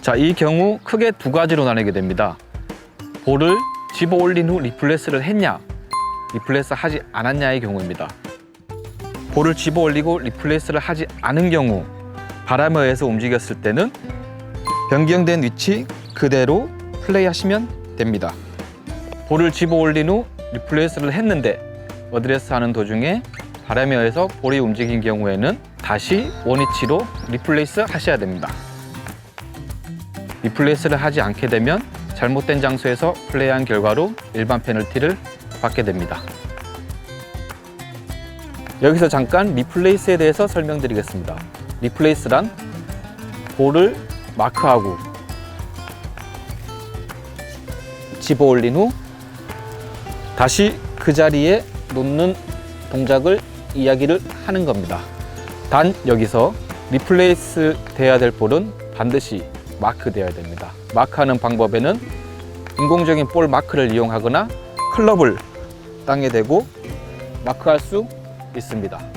자, 이 경우 크게 두 가지로 나뉘게 됩니다. 볼을 집어 올린 후 리플레스를 했냐, 리플레스 하지 않았냐의 경우입니다. 볼을 집어 올리고 리플레스를 하지 않은 경우 바람에 의해서 움직였을 때는 변경된 위치 그대로 플레이하시면 됩니다. 볼을 집어 올린 후 리플레스를 했는데 어드레스 하는 도중에 바람에 의해서 볼이 움직인 경우에는 다시 원위치로 리플레이스 하셔야 됩니다. 리플레이스를 하지 않게 되면 잘못된 장소에서 플레이한 결과로 일반 페널티를 받게 됩니다. 여기서 잠깐 리플레이스에 대해서 설명드리겠습니다. 리플레이스란 볼을 마크하고 집어 올린 후 다시 그 자리에 놓는 동작을 이야기를 하는 겁니다. 단 여기서 리플레이스 돼야 될 볼은 반드시 마크 되어야 됩니다. 마크하는 방법에는 인공적인 볼 마크를 이용하거나 클럽을 땅에 대고 마크할 수 있습니다.